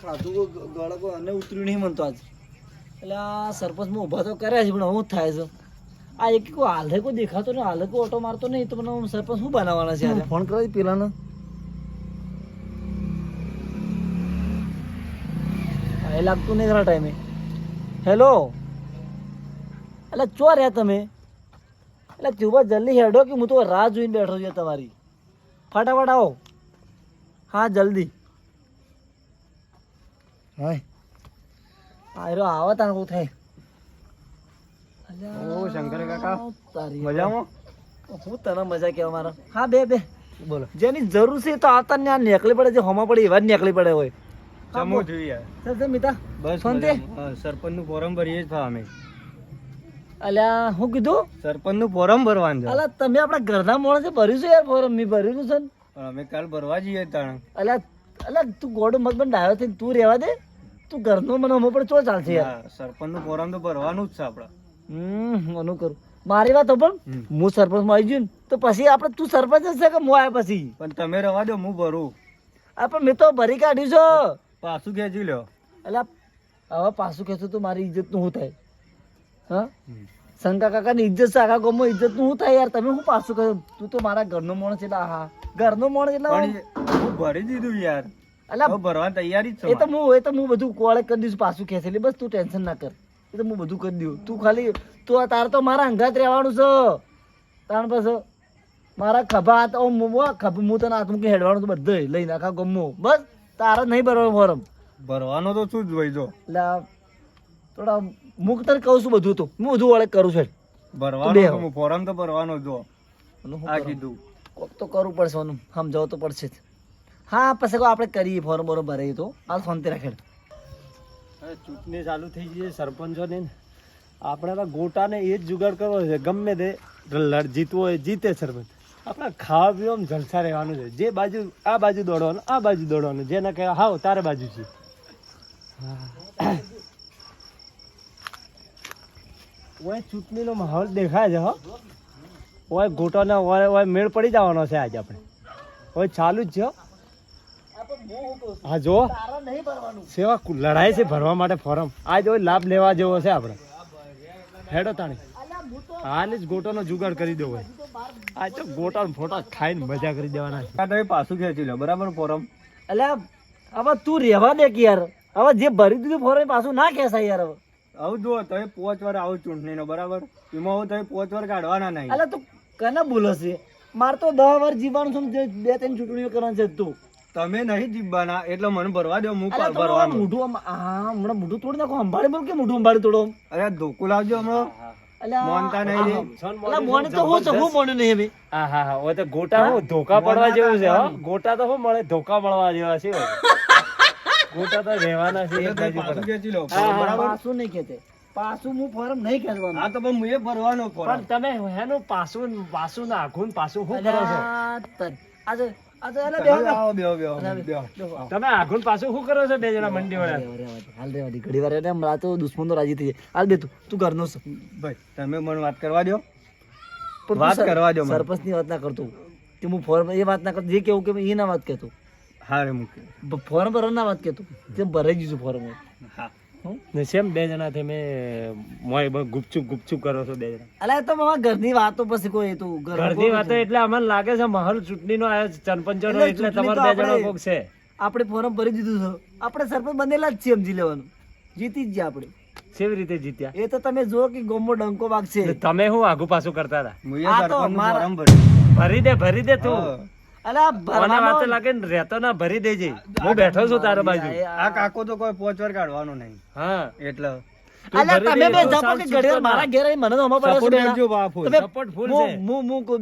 ખાધું ગળકો અને ઉતર્યું નહીં મનતો આજ. એટલે આ સરપંચમાં ઊભા તો કર્યા છે પણ હું થાય છે? આ એક કોઈ હાલે કોઈ દેખાતો નહીં હાલે કોઈ ઓટો મારતો નહીં તો મને સરપંચ શું બનાવવાના છે ફોન કરાવી પેલાને. એ લાગતું નહીં ઘણા ટાઈમે. હેલો એટલે ચો રહ્યા તમે? એટલે ચુબા જલ્દી હેડો કે હું તો રાહ જોઈને બેઠો છું તમારી. ફટાફટ આવો. હા જલ્દી. હાય. આયરો આવો તાણ બહુ થાય ઓ શંકર કાકા. મજામાં? હું તને મજા કેવા મારા? હા બે બે. બોલો. જેની જરૂર છે તો આતા ને આ નીકળી પડે જે હોમા પડે એવા જ નીકળી પડે હોય. જમવું જોઈએ સર સર મિતા. બસ ફોન તે? સરપંચનું ફોરમ ભરીએ જ અમે. અલ્યા હું કીધું? સરપંચનું ફોરમ ભરવાનું છે. અલા તમે આપણા ઘરના છે ભર્યું છે યાર ફોરમ? મેં ભર્યું છે ને. અમે કાલ ભરવા જઈએ તાણ. અલ્યા અલ્યા તું ગોડો મગ બન ડાયો થઈને તું રહેવા દે. તું ઘરનો મને હમો પણ ચો ચાલશે યાર? હા, સરપંચનું ફોરમ તો ભરવાનું જ છે આપડે હમ ઓનું કરું. મારી વાત પણ. હું સરપંચમાં આવી ગયું ને તો પછી આપણે તું સરપંચ જ છે કે હું આવ્યા પછી? પણ તમે રવા દો હું ભરું. આ પણ મેં તો ભરી કાઢ્યું છો. પાછું ખેંચી લ્યો. એટલે હવે પાછું કહેશું તો મારી ઇજ્જતનું શું થાય? હા? શંકા કાકાની ઇજ્જત છે આખા ગામમાં ઇજ્જતનું શું થાય યાર? તમે શું પાછું કહ્યું તું તો મારા ઘરનો માણસ એટલે હા ઘરનો માણસ એટલે હું ભરી દીધું યાર. અલા ભરવાની તૈયારી જ એ તો હું એ તો હું બધું કોળે કરી દઈશ પાછું લે બસ તું ટેન્શન ના કર. એ તો હું બધું કરી દઉં. તું ખાલી તું તારે તો મારા અંગાત રહેવાનું છે. તાણ પછી મારા ખભા હાથ ઓમ ખભ હું તને હાથ મૂકી હેડવાનું તો બધે. લઈ નાખા ગમો. બસ તારે નહીં ભરવાનું ફોરમ. ભરવાનો તો શું જ હોય જો. એટલે થોડા મુક તને કહું છું બધું તો. હું બધું વળે કરું છું ભરવાનો ફોરમ તો ભરવાનો જ આ કીધું. કોક તો કરવું પડશે સમજાવવું તો પડશે જ. હા, પછી આપણે કરીએ ફોર્મ બોરમ ભરાઈએ તો. આ શાંતિ રાખે. ચૂંટણી ચાલુ થઈ ગઈ છે, સરપંચોની. આપણે ગોટાને એ જ જુગાડ કરવો છે, ગમે તે લડ જીતવો હોય, જીતે સરપંચ. આપણે ખાવા પીવામાં જલસા રહેવાનું છે. જે બાજુ, આ બાજુ દોડવાનું, આ બાજુ દોડવાનું. જેને કહે, હાવ, તારે બાજુ છે. ઓય, ચૂંટણીનો માહોલ દેખાય છે, હો. ઓય, ગોટાને ઓય ઓય, મેળ પડી જવાનો છે આજે આપણે. ઓય, ચાલુ જ છે હો. હા જો તારા નહીં ભરવાનું સેવા લડાય છે ભરવા માટે ફોરમ. આ જો લાભ લેવા જેવો છે આપણે. હેડો તાણી. હાલ જ ગોટોનો જુગાડ કરી દેવો. આ તો ગોટા ફોટા ખાઈને મજા કરી દેવાના છે. તમે પાછું ખેંચી લો બરાબર ફોરમ? અલ્યા હવે તું રહેવા દે કે યાર? હવે જે ભરી દીધું ફોરમ એ પાછું ના ખેંચાય યાર હવે. આવું જુઓ તમે પોચ વાર આવું ચૂંટણીનો બરાબર? એમાં હું તમે પોચ વાર કાઢવાના નહીં. અલ્યા તું કને બોલે છે મારે તો દસ વાર જીવવાનું છે જે બે ત્રણ ચૂંટણીઓ કરવાની છે તું. તમે નહીં જીવવાના એટલે મને ભરવા દો હું તો મોઢું આમ હા હમણાં મોઢું તોડી નાખો સંભાળી બોલ કે મોઢું સંભાળી તોડો? અરે ધોકું લાવજો હમણાં. અલ્યા મોનતા નહીં તો હું હું મોને નહીં હવે. હા હા હા ઓય તો ગોટા હું? ધોકા પડવા જેવું છે હો. ગોટા તો શું મળે ધોકા મળવા જેવા છે ગોટા તો રહેવાના છે હા, હા, બરાબર? પાછું નહીં ખેંચે પાછું હું ફોર્મ નહીં ખેંચવાનું હા તો પણ હું એ ભરવાનો ફોર્મ. પણ તમે હેનું પાછું પાછું નાખું ને પાછું હું કરો છો? આજે તમે ને પાછું શું કરો છો બે જણા મંડી વાળા. હાલ. ઘડી વાર દુશ્મન તો રાજી થઈ જાય. હાલ બે તું તું ઘરનો ભાઈ તમે મને વાત કરવા દો. તું વાત કરવા દો મને. સરપંચની વાત ના કરતો. કે હું ફોર્મ એ વાત ના કરતો જે કેવું કે એ ના વાત કહેતો. હા રે મૂકી ફોર્મ ભરવા ના વાત કહેતો. તે ભરાઈ ગયું ફોર્મ હા. ને સેમ બે જણા તમે મોય બ- ગુપચુપ ગુપચુપ કરો છો બે જણા. અલા તો મામા ઘરની વાતો પછી કોઈ એ તું ઘર ઘરની વાતો એટલે અમને લાગે છે મહલ ચૂંટણી નો આવ્યો ચનપંચો નો એટલે તમારે બે જણા કોક છે. આપણે ફોરમ ભરી દીધું છે. આપણે સરપંચ બનેલા જ છીએ સમજી લેવાનું. જીતી જ ગયા આપણે. કેવી રીતે જીત્યા? એ તો તમે જો કે ગોમો ડંકો વાગશે. તમે હું આગુ પાછું કરતા હતા? મારા- ભરી દે ભરી દે તું. અલા ભરવાનો લાગે ને રહેતો ના ભરી દેજે. હું બેઠો છું તારા બાજુ. આ કાકો તો કોઈ પોચ કાઢવાનો નહીં. હા. એટલે. અલા તમે બે જપો કે. મારા ઘેર આવીને મને તો હમણાં છે તમે સપોર્ટ છે.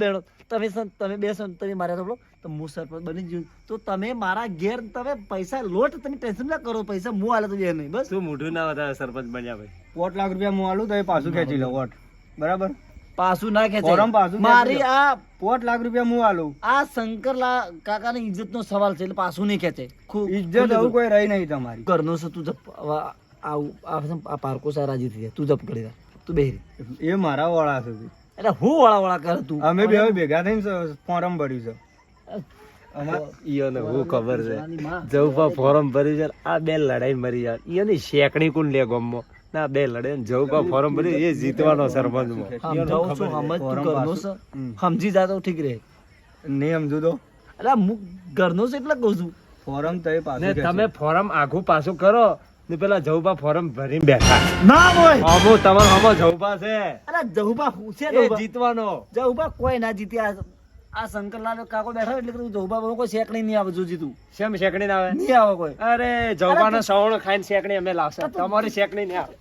બેડો તમે તમે બે તમે મારે તો તો હું સરપંચ બની ગયું તો તમે મારા ઘેર તમે પૈસા લોટ તમે ટેન્શન ના કરો પૈસા હું હાલે તો બે નહીં બસ. તું મોઢું ના વધારે સરપંચ બન્યા ભાઈ. લાખ રૂપિયા હું આલું તો એ પાછું ખેંચી લો વોટ. બરાબર? પાછું ના ફોરમ મારી આ પોટ લાખ રૂપિયા હું આલું? આ શંકરલા કાકાની ઇજ્જત નો સવાલ છે એટલે પાછું નહીં કે ઇજ્જત આવું કોઈ રહી નહીં તમારી. ઘરનો છે તું જપ આવું આ પારકો સા રાજી થઈ જાય તું જપ કરી તું બેહરી એ મારા વાળા છે એટલે હું વાળા વાળા કરે તું? અમે બે ભેગા થઈને ફોરમ ભર્યું છે. અમાર- ઈયોને હું ખબર છે. જવું. ફોરમ ભર્યું છે આ બે લડાઈ મરી જાય. ઈયોની શેકણી કોણ લે ગમમાં? ના બે લડે ને જવપા ફોરમ ભરી એ જીતવાનો છું સમજ તું ઘરનો સમજી જાતો ઠીક રે નહીં સમજુ તો અરે હું ઘરનો છે એટલે કહું છું. ફોરમ તો એ પાછું ને તમે ફોરમ આખું પાછું કરો ને પેલા જવપા ફોરમ ભરીને બેઠા. ના હોય. અમો તમારો અમો જવપા છે. અરે જહુબા હું છે જહુબા? જીતવાનો. જહુબા કોઈ ના જીતી આ શંકરલાલ કાકો બેઠા એટલે કીધું જોબા બહુ કોઈ શેકણી નહીં આવે જોજી તું. શેમ શેકણી ના આવે? નહીં આવે કોઈ. અરે જવપાનો સવણો ખાઈને શેકણી અમે લાવશે. તમારી શેકણી નહીં આવે.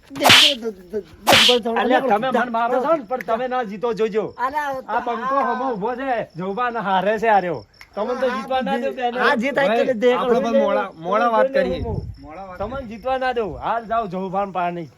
અલ્યા તમે મન મારો છો ને પણ તમે ના જીતો જોજો. આ પંખો હમો ઊભો છે. જોબા ના હારે છે આર્યો તમને તો જીતવા ના દો બેન. હા, જીત આઈ દે આપણે પણ મોડા મોડા વાત કરીએ. તમને જીતવા ના દો હાલ જાઓ જોબાન પાણી.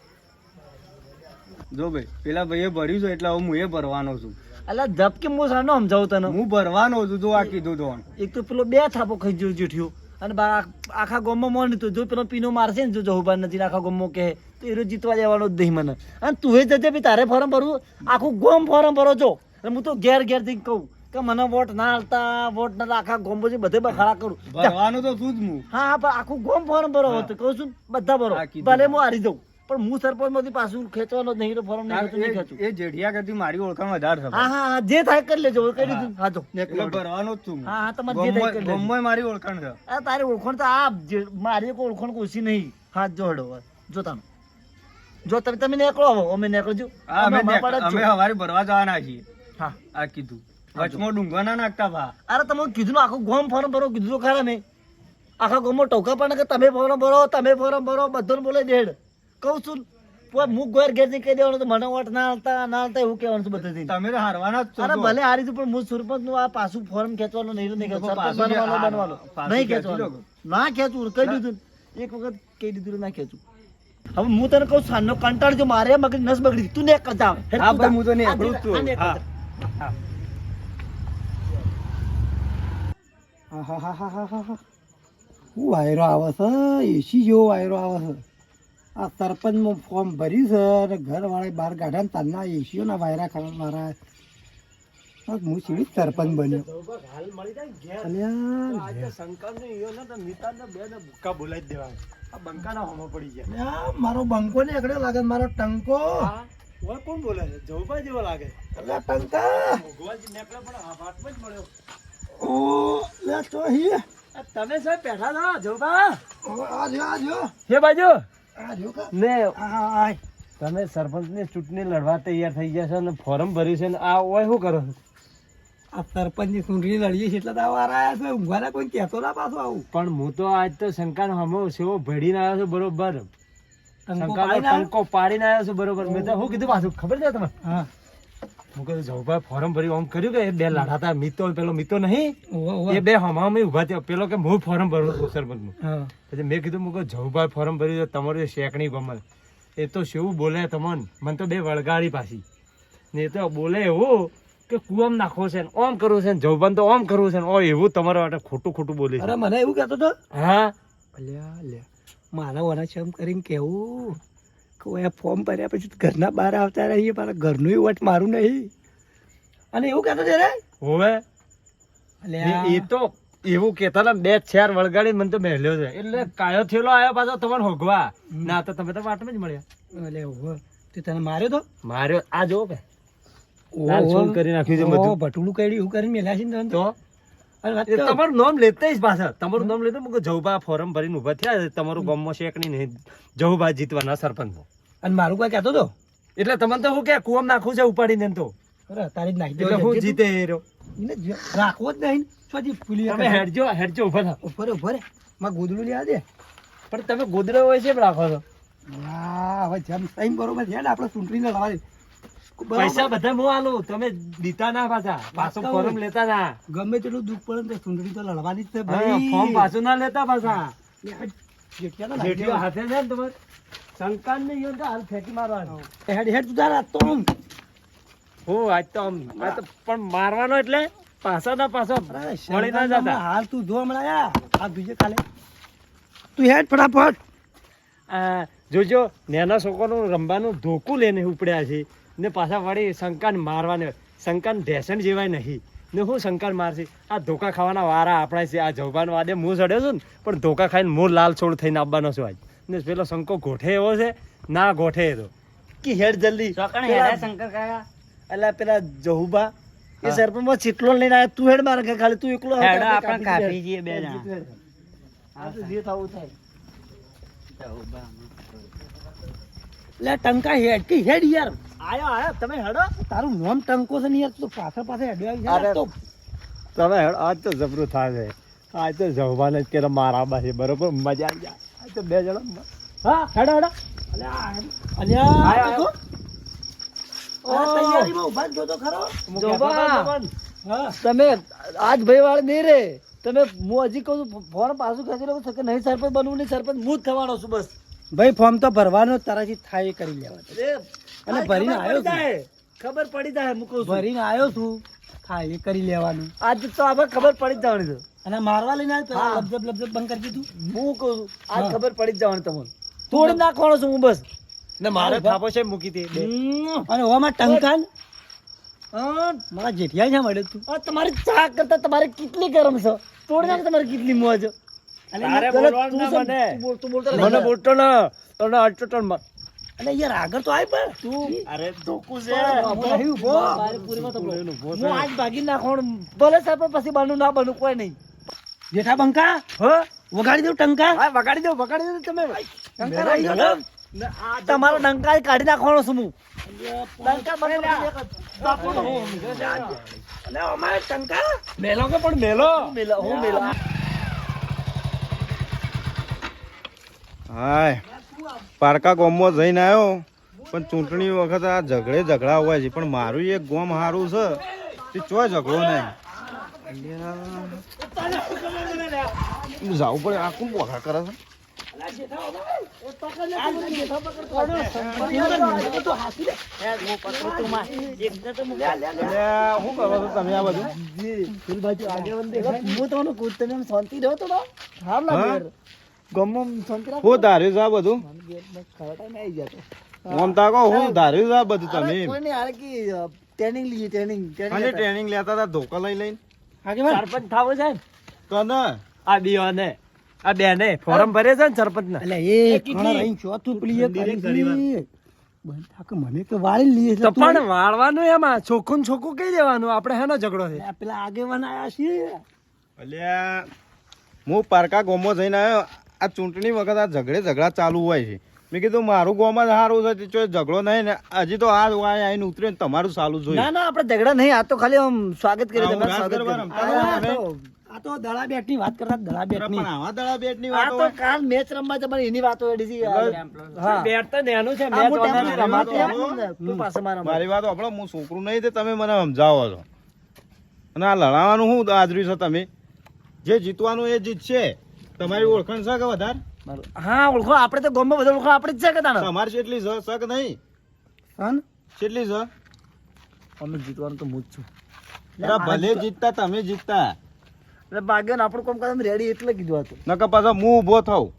જો ભાઈ પેલા ભાઈએ ભર્યું છે એટલે હું એ ભરવાનો છું. અલા ધબકે હું સાનો સમજાવું તને. હું ભરવાનો છું જો આ કીધું તો. એક તો પેલો બે થાપો ખાઈ જો જેઠ્યો અને આખા ગોમમાં મોન તો જો પેલો પીનો મારશે ને જો જહુબા નથી આખા ગોમમાં કહે તો એરો જીતવા જવાનો જ નહીં મને. અને તું એ જજે બી તારે ફોર્મ ભરવું? આખું ગોમ ફોર્મ ભરો છો અને હું તો ઘેર ઘેરથી કહું કે મને વોટ ના હાલતા વોટ ના આખા ગોમ પછી બધે બખાડા કરું. ભરવાનું તો તું જ હું હા હા પણ આખું ગોમ ફોર્મ ભરો. તો કહું છું બધા ભરો. ભલે હું હારી જાઉં. પણ હું સરપંચમાંથી પાછું ખેંચવાનો જ નહીં ફોર્મ નહીં ખેંચું, ખેંચું. એ જેઠિયા કરતી મારી ઓળખાણ વધારે છે હા હા જે થાય કરી લેજો કરી દીધું હા તો ભરવાનો જ છું હા. હા તમારે જે થાય કરી લેજો. મારી ઓળખાણ છે. આ તારી ઓળખાણ તો આ મારી એક ઓળખાણ ઓછી નહીં. હાથ જોડો જો તમે જો તમે તમે નીકળો આવો અમે નીકળજો. હા અમે અમે. હવારે ભરવા જવાના છીએ. હા. આ કીધું. વચમાં ડુંગા ના નાખતા ભા. અરે તમે કીધું આખું ગોમ ફોર્મ ભરો કીધું ખરા મેં આખા ગોમમાં ટોકા પણ કે તમે ફોર્મ ભરો તમે ફોર્મ ભરો બધાને બોલે દેડ કહું છું કોઈ મુખ ગોર ઘેરથી કહી દેવાનું તો મને વોટ ના હાલતા ના હાલતા એવું કહેવાનું છે બધાથી તમે તો હારવાના જ અરે ભલે હારી પણ હું સરપંચનું આ પાછું ફોર્મ ખેંચવાનો નહીં નહીં ખેંચવાનો. બનવાનો બનવાનો નહીં ખેંચી ખેંચવાનું. ના ખેંચવું કહી દીધું. એક વખત કહી દીધું ના ખેંચું. હવે હું તને કહું સાંજનો કંટાળ જો મારે મગજ નસ બગડી તું ને. હેડ હા તું ભાઈ, હું તો જા. નીકળું જ હા હા હા. હા. જા. શું વાયરો આવે છે? એસી જેવો વાયરો આવે છે. આ સરપંચમાં ફોર્મ ભર્યું છે અને ઘરવાળા બહાર કાઢ્યા ને તારના એસીઓના વાયરા કરવા મારા હું સીડી સરપંચ બન્યો અને ને ને ભૂક્કા બોલાવી જ દેવાના. આ બંકાના હોમો પડી ગયા. મારો બંકો ને એકડે લાગે મારો ટંકો આ કોણ બોલે છે? જવભા જેવો લાગે. અલ્યા ટંકા ભગવાનજી નેકળે પણ આ વાતમાં જ મળ્યો. ઓ લે તો હી તમે સાહેબ બેઠા છો, જવભા? આ જો આ જો હે બાજુ? ને તમે સરપંચની ચૂંટણી લડવા તૈયાર થઈ ગયા છો અને ફોર્મ ભર્યું છે ને આ ઓય શું કરો છો? આ સરપંચની ચૂંટણી લડીએ છીએ એટલે તો આવા આયા છે. ઊંઘવાના કોઈ કહેતો ના પાછો આવું. પણ હું તો આજ તો શંકાનો હમો સેવો ભેડીને આવ્યો છું બરોબર. શંકા પાડી ના આવ્યો? ટંકો પાડીને આવ્યો છું બરોબર. મેં તો શું કીધું પાછું? ખબર છે તમને? હા. હું કહું જવભાઈ ફોર્મ ભર્યું આમ કર્યું કે એ બે લાડા હતા મિતો પેલો મિતો નહીં. એ બે હમામે ઊભા થયા. પેલો કે હું ફોર્મ ભરું છું સરપંચનું. પછી મેં કીધું મુકો જવભાઈ ફોર્મ ભર્યું તમારું શેકણી ગમલ એ તો શેવું બોલે તમને. મને તો બે વળગાડી પાછી. ને એ તો બોલે એવું કે કુવામ નાખવો છે ને ઓમ કરવું છે ને જવભાન તો ઓમ કરવું છે ને. ઓ એવું તમારા માટે ખોટું ખોટું બોલે અરે છે મને એવું કહેતો હતો હા? અલ્યા લ્યા મારા વાળા છે એમ કરીને કેવું? કે ઓય ફોર્મ ભર્યા પછી ઘરના બહાર આવતા રહીએ મારા ઘરનું વટ મારું નહીં. અને એવું કહેતો છે હોવે. એ તો એવું કેતા ને બે ચાર વળગાડી મને તો મેલ્યો છે. એટલે કાયો થેલો આવ્યો પાછો તમને હોગવા. ના તો તમે તો વાટમાં જ મળ્યા. એટલે ઓહો. તે તને માર્યો તો? માર્યો. આ જો કે. ઓહો. લાલ સૂન કરી નાખ્યું છે બધું. ઓહો, ભટુલું કર્યું એવું કરીને મેલ્યા છે ને તો. તમારું નામ લેતા જ પાછા. તમારું નામ લેતા જવભા ફોરમ ભરીને ઊભા થયા તમારું ગામમાં શેકણી નહીં? જવબા જીતવાના સરપંચ અને મારું કોઈ કહેતો તો? એટલે તમને તો હું કે કુવામ નાખું છે ઉપાડીને તો. તારી જ નાખી એટલે હું જીતે જ રાખવો જ નહીં છોજી ફૂલી તમે હેડજો હેડજો ઊભા થાઓ. ઉભરે ઉભરે માં ગોદડું લેવા દે. પણ તમે ગોદડો હોય છે રાખો છો. હવે જેમ સહી બરોબર છે ને આપણે ચૂંટણી લડવાની. બરોબર. પૈસા બધા હું આલું તમે દીતા ના પાછા. પાછો ફોરમ લેતા ના. ગમે તેટલું દુઃખ પડે ને તો ચૂંટણી તો લડવાની જ છે ભાઈ ફોર્મ પાછું ના લેતા પાછા. હાથે છે ને તમારે? શંકાન ને ઈયોને તો હાલ ફેંકી મારવાનો. હેડ હેડ તું તારા તો આમ. હું આજ તો આમ તો પણ મારવાનો એટલે પાછા ના પાછો મળી ના જતા. હાલ તું જો હમણાં. આ બીજે કાલે. તું હેડ ફટાફટ. જોજો નાના છોકરાનું રમવાનું ધોકું લઈને ઉપડ્યા છે. ને પાછા વળી શંકાને મારવાને શંકાને ઢેસણ જેવાય નહીં. ને હું શંકર મારશે. આ ધોકા ખાવાના વારા આપણા છે. આ જવબાન વાદે મું ચડ્યો છું ને પણ ધોકા ખાઈને મૂળ લાલ છોડ થઈને આવવાનો છું આજ. ને પેલો શંકો ગોઠે એવો છે ના ગોઠે તો. કે હેડ જલ્દી. શંકર કાકા. અલા પેલા જહુબા એ સરપંચ ચીટલો લઈને આવ્યા તું હેડ મારે ખાલી તું એકલો આપણે કાપી જઈએ બે જણા. હેડ, હેડ. આ તો જે થવું થાય. લે ટંકા હેડ કે હેડ યાર. આયો આયો તમે હેડો. તારું નામ ટંકો છે ને યાર તું પાછળ પાછળ હેડ્યો આવી જાય. અરે. ને તો તમે હેડ આજ તો જબરું થાય છે. આજ તો જવાને જ કે મારા બાજે બરોબર? મજા આવી જાય. તો બે જણા હા હેડા હેડા. અલ્યા અલ્યા આયો, આ તો આ તૈયારીમાં ઊભા જો તો ખરો. તમે આજ ભાઈ વાળ નહીં રે. તમે હું હજી કહું છું ફોન પાછું ખેંચી લઉં કે નહીં સરપંચ બનવું નહીં સરપંચ હું જ થવાનો છું બસ. ભાઈ ફોર્મ તો ભરવાનો તારાથી થાય એ કરી લેવા અને ભરીને આવ્યો ખબર પડી જાય હું કહું ભરીને આવ્યો છું. થાય એ કરી લેવાનું. આજ તો આપણે ખબર પડી જ જવાની છે. અને મારવા લઈને આવ્યો. લબજબ લબજબ બંધ કરી દીધું. હું કહું આ આજ ખબર પડી જ જવાની તમને. તોડી નાખવાનો છું હું બસ. ને મારે થાપો છે મૂકી દે અને ઓમાં ટંકાન મારા જેઠિયા છે મળ્યો તું? આ તમારી ચા કરતા તમારે કેટલી ગરમ છે? તોડી નાખ તમારે કેટલી મોજ. મને. તું બોલ- તું બોલતો મને બોલતો ના. તને અટટનમાં અને યાર આગળ તો આય પણ. તું. અરે ધોકું છે. હું આજ ભાગી નાખવાનું. ભલે સાહેબ પછી બનવું ના બનવું કોઈ નહીં. જેઠા બંકા? હ? વગાડી દઉં ટંકા? હા વગાડી દો વગાડી દો તમે ટંકા રહી ગયો તમારો ડંકા કાઢી નાખવાનો છું હું. ડંકા બને અને અમારે ટંકા? મેલો કે પણ મેલો? મેલા હું મેલા. હાય. પારકા ગામમાં જઈને આવ્યો. પણ ચૂંટણી વખત આ ઝઘડે ઝઘડા હોય છે. પણ મારું એક ગોમ સારું છે. તે ચોય ઝઘડો નહીં. જવું પડે આ કોણ બોખા કરે છે. હું? ધાર્યું છે આ બધું? આમ તાકો હું ધાર્યું છે આ બધું તમે training ખાલી હતા. ટ્રેનિંગ લેતા હતા ધોકા લઈ લઈને. સરપંચ થાવો છે કોને તો ના આ બીવાને આ બેને. ફોરમ ભરે છે ને સરપંચ ના એટલે એ કોણ રહીને ચોથું પેલી એક ધીરે કરી છે. બંધ થાક મને તો વાળી લઈએ તો પણ વાળવાનું એમાં છોકું ને કઈ દેવાનું? આપણે હેનો ઝઘડો છે. પેલા આગેવાન આયા છીએ અલ્યા હું પારકા ગોમો જઈને આવ્યો આ ચૂંટણી વખત આ ઝઘડે ઝઘડા ચાલુ હોય છે. મેં કીધું મારું ગામ જ સારું છે તે ઝઘડો નહીં ને હજી તો આ વાય આવીને ઉતરે ને તમારું સારું જોઈએ ના ના આપણે ઝઘડા નહીં આ તો ખાલી આમ સ્વાગત કરી તમારું સ્વાગત આ તો- દળા બેટની વાત કરતા દળા બેટની આવા દળા બેટની વાત તો કાલ મેચ રમવા જવાની એની વાત એડી છે હા. બેટ તો નેનું છે મેચ હોય. તું પાસે મારા મારી વાત આપણો હું છોકરું નહીં તે તમે મને સમજાવો છો. અને આ લડાવાનું શું આદર્યું છે તમે. જે જીતવાનું એ જીતશે. તમારી ઓળખાણ છે કે વધારે. હા ઓળખો આપણે તો ગામમાં બધા ઓળખો આપણે જ છે કે અમારે તમારી કેટલી છે શક નહીં? હન? કેટલી છે અમે જીતવાનું તો હું જ છું. અરે ભલે જીતતા તમે જીતતા. એટલે ભાગ્યને આપણું કામ કરવા રેડી એટલે કીધું હતું. નકર પાછા હું ઊભો થાઉં.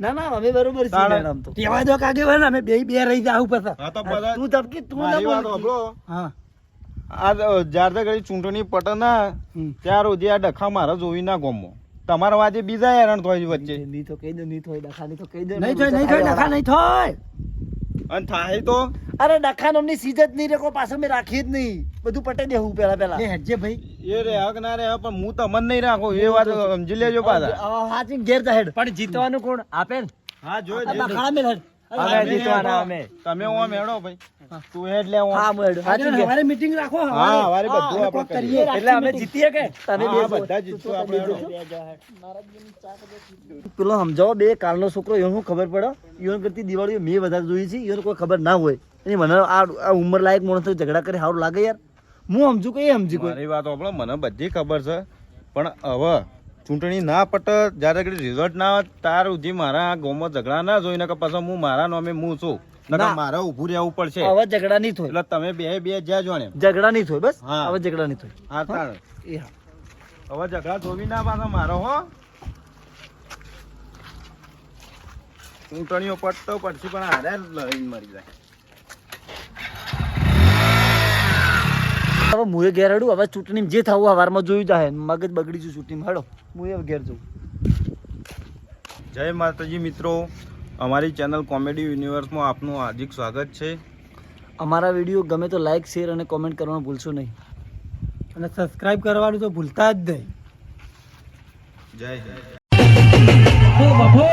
ના ના અમે બરોબર છીએ મેડમ તો. કહેવાય દો કે આગેવાન અમે બે બે રહી જાવ પાછા. તો ધબકી તું ના બોલ હા. આ જ્યારે ઘડી ચૂંટણી પટે ના હમ. ત્યાર સુધી આ ડખા મારા જોઈ ના ગમો. તમારા આજે બીજા હેરાન થાય વચ્ચે. ની તો કહી દો ની થોય ડખા ની તો કહી દો નહીં થાય નહીં થાય ડખા નહીં થાય. અને થાય તો? અરે ડખા નામની સીજ જ નહીં રેકો પાસે મેં રાખી જ નહીં. બધું પટાઈ દેવું પેલા પેલા એ હેડજે ભાઈ. એ રે હક ના રે હક, પણ હું તમને નહીં રાખો. એ વાત સમજી લેજો પાછા. હાચી ગેર જાહેર. પણ જીતવાનું કોણ? આપે હા જોઈ દે. ડખા મેં હેડ. અમે જીતવાના અમે. તમે ઓમ મેળો ભાઈ? તું એટલે લે હા મેળો હેડ. કે? ઘેર. મીટિંગ રાખો હા વારે બધું આપણે કરીએ. એટલે અમે જીતીએ કે? તમે બે બધા જીતશું આપણે મેળો પેલો સમજાવો બે કાલનો છોકરો એને શું ખબર પડે? ઈવન કરતી દિવાળી મેં વધારે જોઈ છે ઈવન કોઈ ખબર ના હોય. એની મને આ આ ઉંમર લાયક માણસો ઝઘડા કરે સારું લાગે યાર. હું સમજુ કે એ સમજી કોઈ. મારી વાત આપણે મને બધી ખબર છે. પણ હવે ચૂંટણી ના પટે જ્યારે આગળ રિઝલ્ટ ના આવે ત્યાર સુધી મારા આ ગામમાં ઝઘડા ના જોઈને કે પાછો હું મારા નામે હું છું. નકર મારે ઊભું રહેવું પડશે. હવે ઝઘડા નહીં થાય. એટલે તમે બે બે જ્યાં જોણે. ઝઘડા નહીં થાય બસ. હવે ઝઘડા નહીં થાય. હા તાર. હવે ઝઘડા જોવી ના પાછો મારો હો. ચૂંટણીઓ પટતો પડશે પણ હારે લઈને મરી જાય. હવે મુએ ઘેર હડું હવે ચૂંટણી જે થવું હવારમાં જોયું જાય મગજ બગડી જુ ચૂંટણી હડો મુએ ઘેર જઉં. જય માતાજી મિત્રો. અમારી ચેનલ કોમેડી યુનિવર્સમાં આપનું હાર્દિક સ્વાગત છે. અમારા વીડિયો ગમે તો લાઈક શેર અને કોમેન્ટ કરવાનું ભૂલશો નહીં. અને સબસ્ક્રાઇબ કરવાનું તો ભૂલતા જ નહીં. જય બફો